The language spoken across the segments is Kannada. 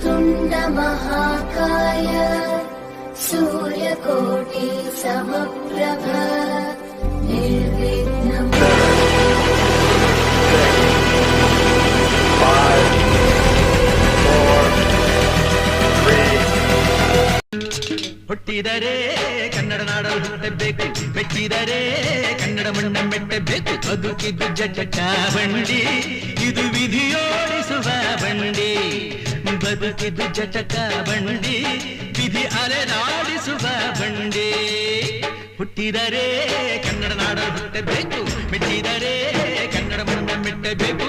वक्रतुण्डमहाकाय सूर्यकोटि समप्रभ निर्विघ्नम् ಹುಟ್ಟಿದರೆ ಕನ್ನಡ ನಾಡಲು ಹುಟ್ಟಬೇಕು ಮೆಚ್ಚಿದರೆ ಕನ್ನಡ ಮಣ್ಣ ಮೆಟ್ಟಬೇಕು ಬದುಕಿದ್ದು ಜಟಕ ಬಂಡಿ ಇದು ವಿಧಿಯೋಡಿಸುವ ಬಂಡಿ ಬದುಕಿದ್ದು ಜಟಕ ಬಂಡಿ ವಿಧಿ ಅಲೆದಾಡಿಸುವ ಬಂಡಿ ಹುಟ್ಟಿದರೆ ಕನ್ನಡ ನಾಡಲು ಹುಟ್ಟಬೇಕು ಮೆಚ್ಚಿದರೆ ಕನ್ನಡ ಮಣ್ಣ ಮೆಟ್ಟಬೇಕು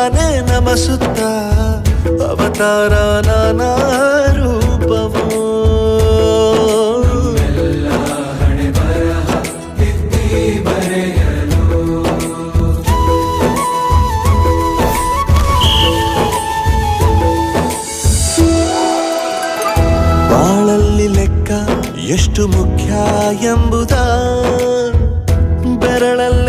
ಇರುತ್ತಾನೆ ನಮ ಸುತ್ತ ಅವತಾರ ನಾನಾ ರೂಪವೋ. ಬಾಳಲ್ಲಿ ಲೆಕ್ಕ ಎಷ್ಟು ಮುಖ್ಯ ಎಂಬುದ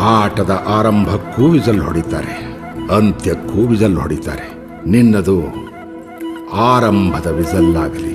ಆಟದ ಆರಂಭಕ್ಕೂ ವಿಸಲ್ ಹೊಡಿತಾರೆ ಅಂತ್ಯಕ್ಕೂ ವಿಸಲ್ ಹೊಡಿತಾರೆ. ನಿನ್ನದು ಆರಂಭದ ವಿಸಲ್ಲಾಗಲಿ.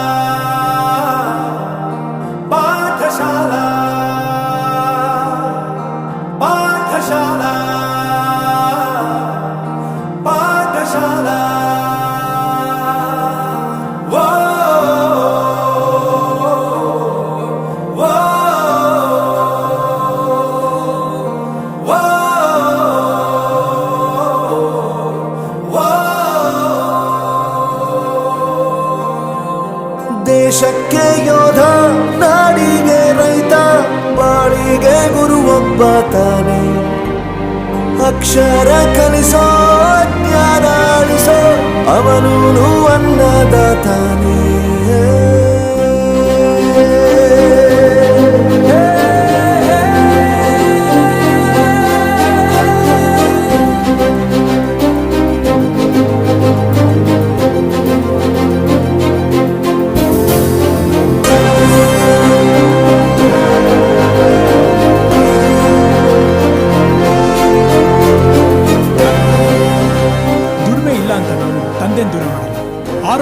ನಾಡಿಗೆ ರೈತ ಬಾಳಿಗೆ ಗುರು ಒಬ್ಬ ತಾನೆ ಅಕ್ಷರ ಕಲಿಸೋ ಜ್ಞಾನ ಅಳಿಸೋ ಅನ್ನದ ಅನ್ನದಾತಾನೆ.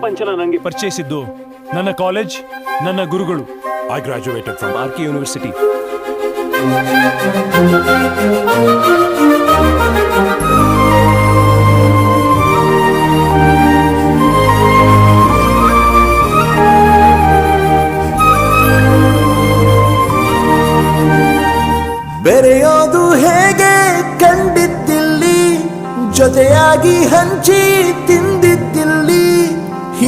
ಪ್ರಪಂಚನ ನನಗೆ ಪರಿಚಯಿಸಿದ್ದು ನನ್ನ ಕಾಲೇಜ್ ನನ್ನ ಗುರುಗಳು. I graduated from R K university ಬೆರೆಯೋದು ಹೇಗೆ ಕಂಡಿದ್ದಿಲ್ಲಿ? ಜೊತೆಯಾಗಿ ಹಂಚಿ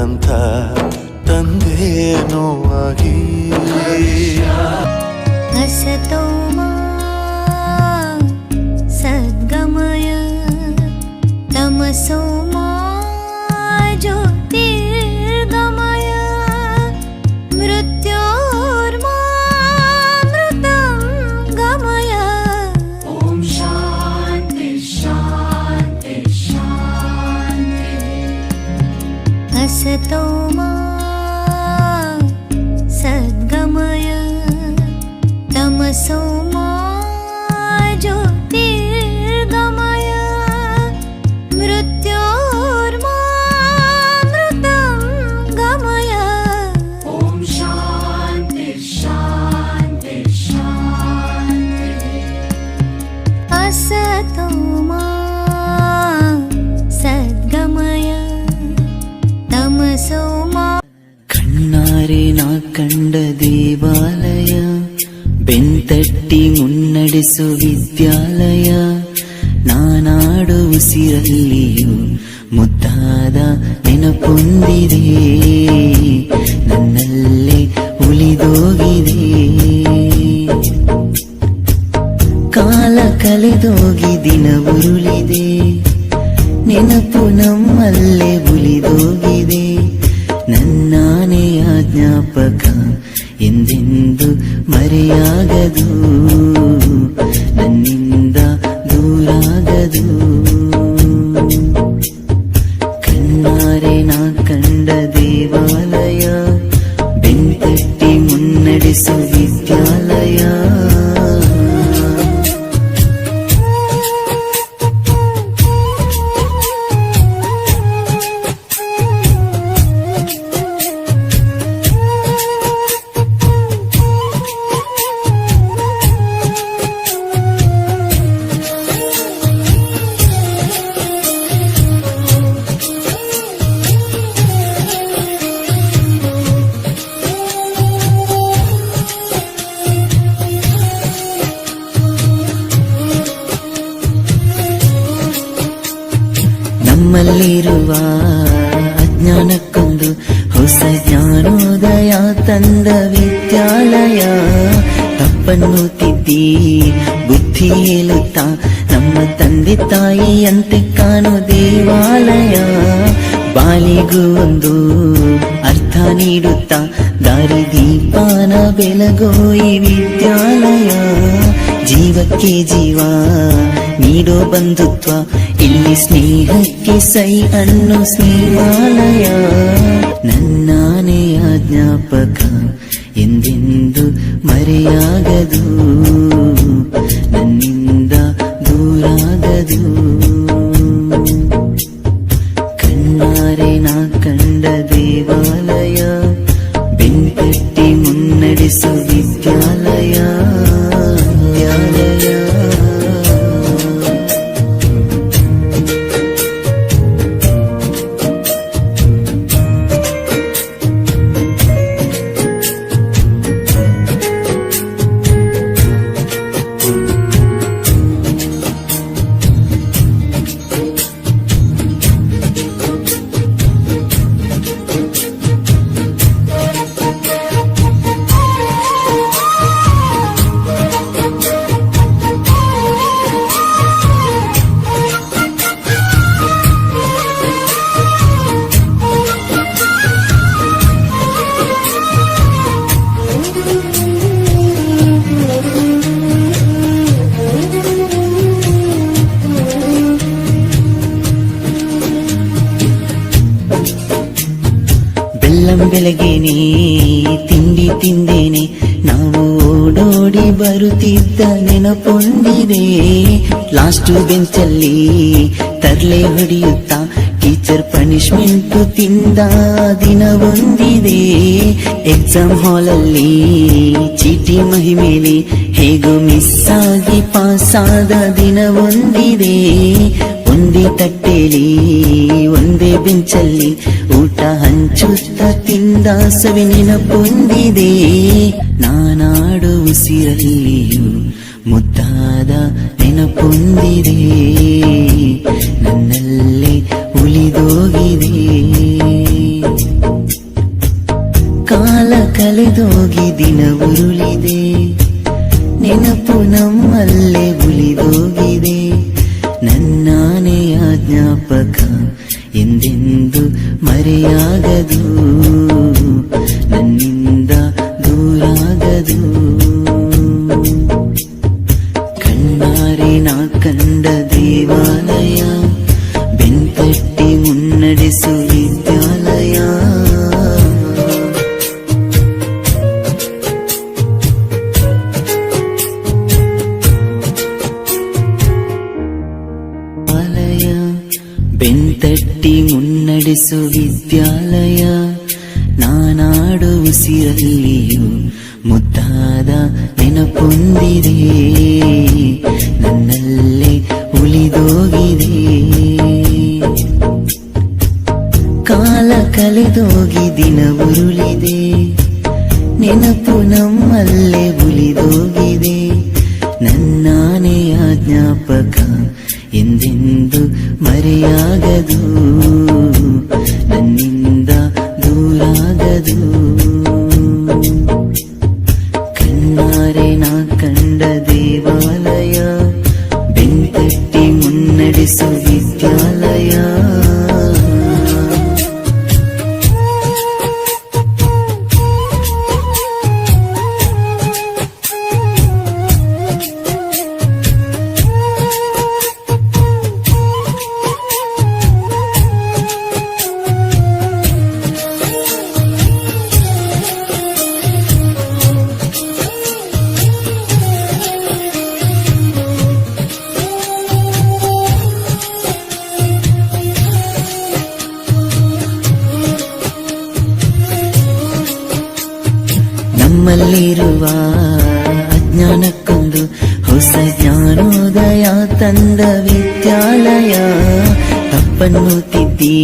ಭಗವಂತ ತಂದೇನೋ ಆಗಿ ಹಸತೋ ಸದ್ಗಮಯ ತಮಸೋ ಮಾ सतो मा सद्गमय तमसो मा ಕಣ್ಣಾರೆ ನಾ ಕಂಡ ದೇವಾಲಯ ಬೆಂತಟ್ಟಿ ಮುನ್ನಡೆಸು ವಿದ್ಯಾಲಯ ನಾನಾಡು ಉಸಿರಲ್ಲಿಯೂ ಮುದ್ದಾದ ನೆನಪೊಂದಿದೆ ನನ್ನಲ್ಲೇ ಉಳಿದೋಗಿದೆ ಕಾಲ ಕಳೆದೋಗಿ ದಿನ ಉರುಳಿದೆ. ನೆನಪು ನಮ್ಮಲ್ಲೇ ಉಳಿದೋಗಿದೆ. ನನ್ನಾನೇ ಜ್ಞಾಪಕ ಎಂದೆಂದು ಮರೆಯಾಗದು. ನನ್ನಿಂದ ದೂರಾಗದು. ಕಣ್ಣಾರೆ ನಾ ಕಂಡ ದೇವಾಲಯ ಬೆಂತಟ್ಟಿ ಮುನ್ನಡೆಸು ತಪ್ಪನ್ನು ತಿದ್ದಿ ಬುದ್ಧಿ ಹೇಳುತ್ತಾ, ನಮ್ಮ ತಂದೆ ತಾಯಿಯಂತೆ ಕಾಣೋ ದೇವಾಲಯ. ಬಾಲಿಗೂ ಒಂದು ಅರ್ಥ ನೀಡುತ್ತಾ, ದಾರಿ ದೀಪಾನ ಬೆಳಗೋ ಈ ವಿದ್ಯಾಲಯ. ಜೀವಕ್ಕೆ ಜೀವ ನೀಡೋ ಬಂಧುತ್ವ, ಇಲ್ಲಿ ಸ್ನೇಹಕ್ಕೆ ಸೈ ಅನ್ನೋ ಸ್ನೇಹಾಲಯ. ನನ್ನಾನೆಯ ಜ್ಞಾಪಕ ಎಂದೆಂದು ಮರೆಯಾಗದು ನನ್ನಿಂದ ದೂರಾಗದು ಕಣ್ಣಾರೆ ನಾ ಕಂಡ ದೇವಾಲಯ ಬೆಂಕಟ್ಟಿ ಮುನ್ನಡೆಸು ಬೆಳಗ್ಗೆನೆ ತಿಂಡಿ ತಿಂದೇನೆ. ನಾವು ಓಡೋಡಿ ಬರುತ್ತಿದ್ದ ನೆನಪೊಂದಿದೆ. ಲಾಸ್ಟ್ ಬೆಂಚಲ್ಲಿ ತರ್ಲೆ ಹೊಡೆಯುತ್ತಾ ಟೀಚರ್ ಪನಿಷ್ಮೆಂಟ್ ತಿಂದ ದಿನ ಬಂದಿದೆ ಎಕ್ಸಾಮ್ ಹಾಲಲ್ಲಿ ಚೀಟಿ ಮಹಿಮೇಲೆ ಹೇಗೋ ಮಿಸ್ ಆಗಿ ಪಾಸ್ ಆದ ದಿನ ಬಂದಿದೆ ಒಂದೇ ತಟ್ಟೆಲಿ ಒಂದೇ ಬೆಂಚಲ್ಲಿ ಊಟ ಹಂಚುತ್ತ ತಿಂದ ಸವಿ ನೆನಪೊಂದಿದೆ. ನಾನಾಡು ಉಸಿರಲ್ಲಿಯೂ ಮುದ್ದಾದ ನೆನಪೊಂದಿದೆ. ನನ್ನಲ್ಲೇ ಉಳಿದೋಗಿದೆ. ಕಾಲ ಕಳೆದೋಗಿ ದಿನ ಉರುಳಿದೆ. ನೆನಪು ನಮ್ಮಲ್ಲೇ ಉಳಿದೋಗಿದೆ. ನನ್ನಾನೆಯ ಜ್ಞಾಪಕ ಎಂದೆಂದು ಮರೆಯಾಗದು. ಕಲೆದೋಗಿ ದಿನ ಉರುಳಿದೆ ನೆನಪು ನಮ್ಮಲ್ಲೇ ಉಳಿದೋಗಿದೆ. ನನ್ನಾನೇ ಆಜ್ಞಾಪಕ ಎಂದೆಂದು ಮರೆಯಾಗದು. ನನ್ನಿಂದ ದೂರಾಗದು. ಇರುವ ಅಜ್ಞಾನಕ್ಕೊಂದು ಹೊಸ ಜ್ಞಾನೋದಯ ತಂದ ವಿದ್ಯಾಲಯ ತಪ್ಪನ್ನು ತಿದ್ದಿ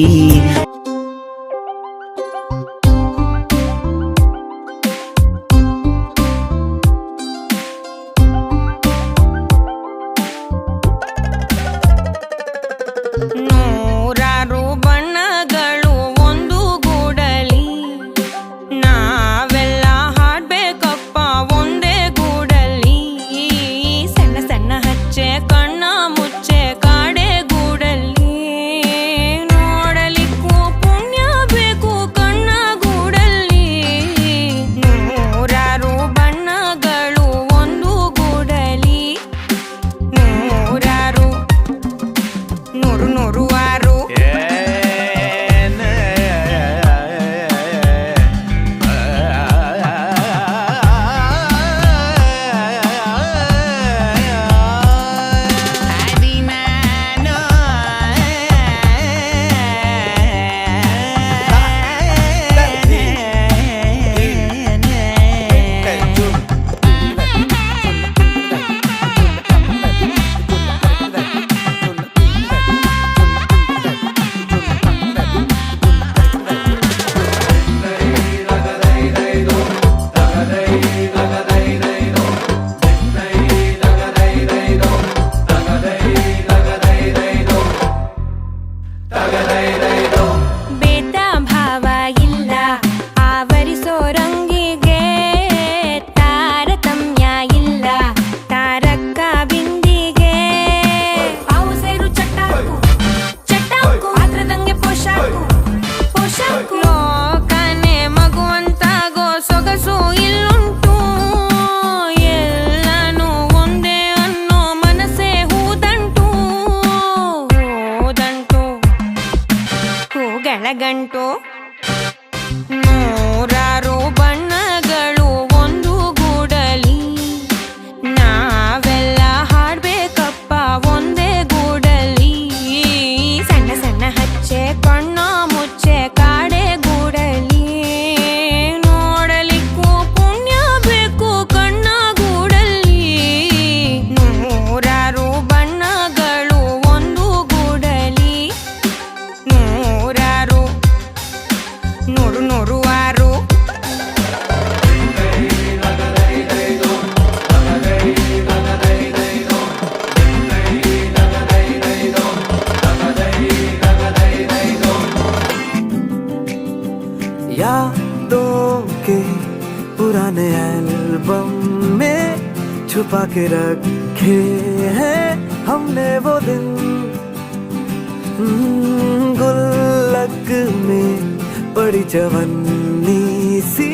फलक में बड़ी जवनी सी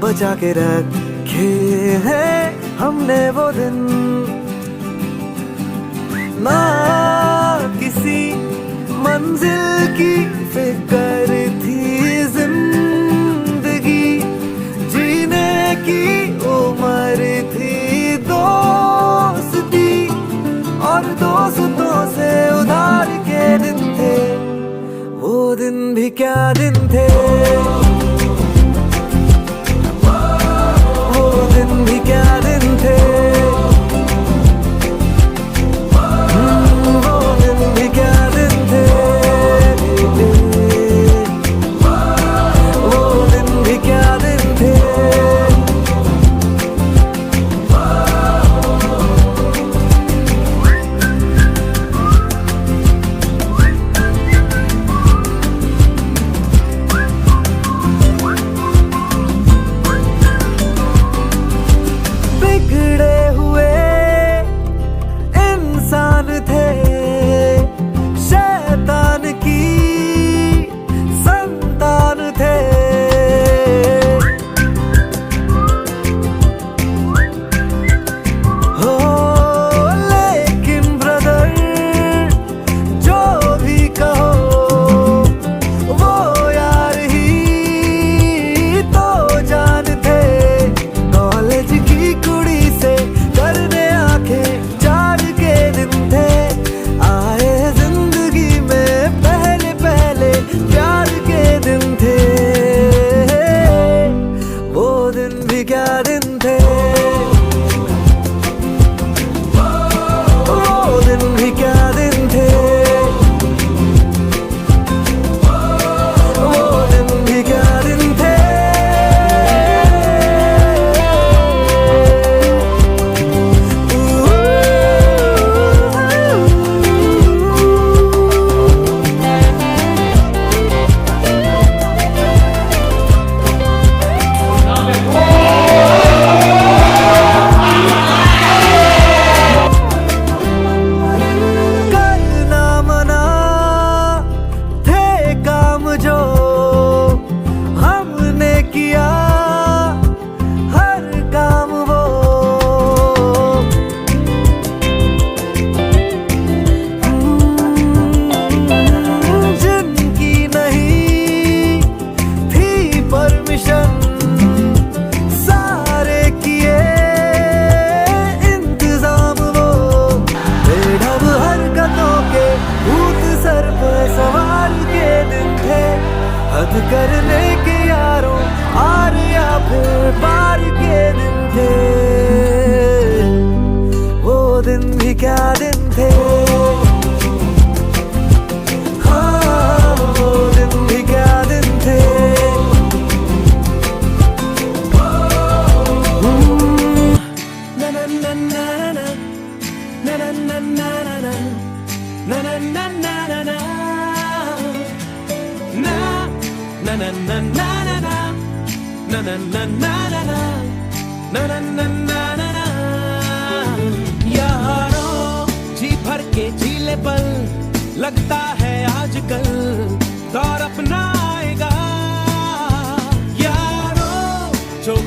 बचा के रखे हैं हमने वो दिन। ना किसी मंजिल की फ़िक्र थी ज़िंदगी। जीने की उम्र थी दोस्ती और दोस्तों से उधार दिन भी क्या दिन थे?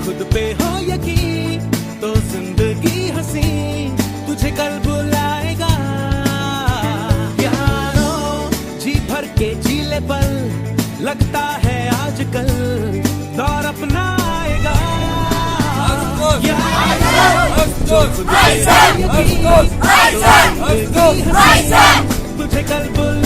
खुद पे हो यकीन तुझे कल बुलाएगा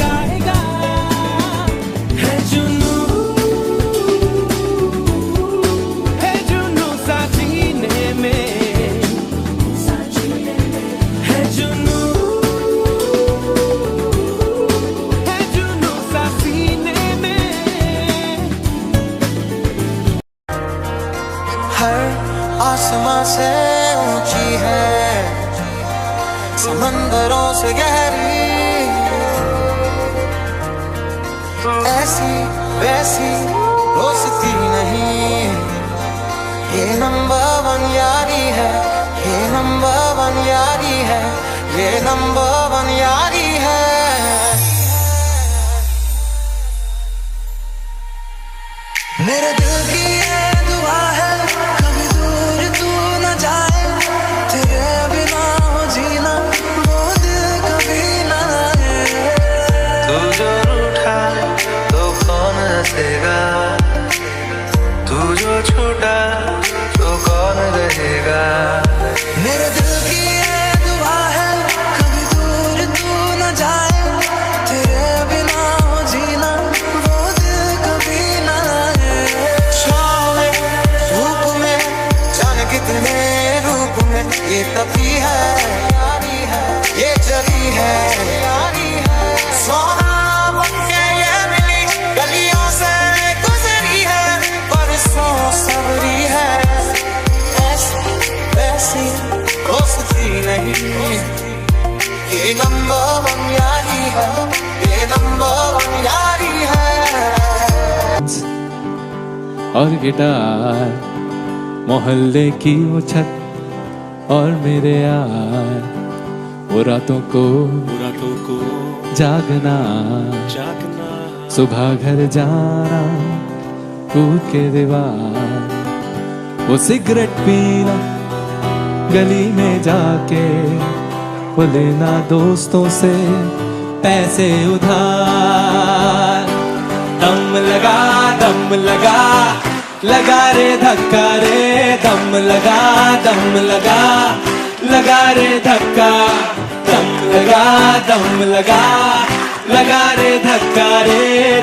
नंबर वन यारी है। मेरे दिल की ये दुआ है कभी दूर तू न जाए। तेरे बिना हो जीना वो दिल कभी न आए। तू जो रूठा तो कौन हंसेगा तू जो छूटा तो कौन रहेगा? मेरे ये नंबर वन यारी है ये नंबर वन यारी है। और गिटार मोहल्ले की वो छत और मेरे यार वो रातों को रातों को जागना। जागना। सुबह घर जाना कूद के दीवार वो सिगरेट पीना गली में जाके। लेना दोस्तों से पैसे उधार। दम लगा दम लगा लगा रे धक्का रे। दम लगा दम लगा लगा रे धक्का। दम लगा दम लगा लगा रे धक्का रे।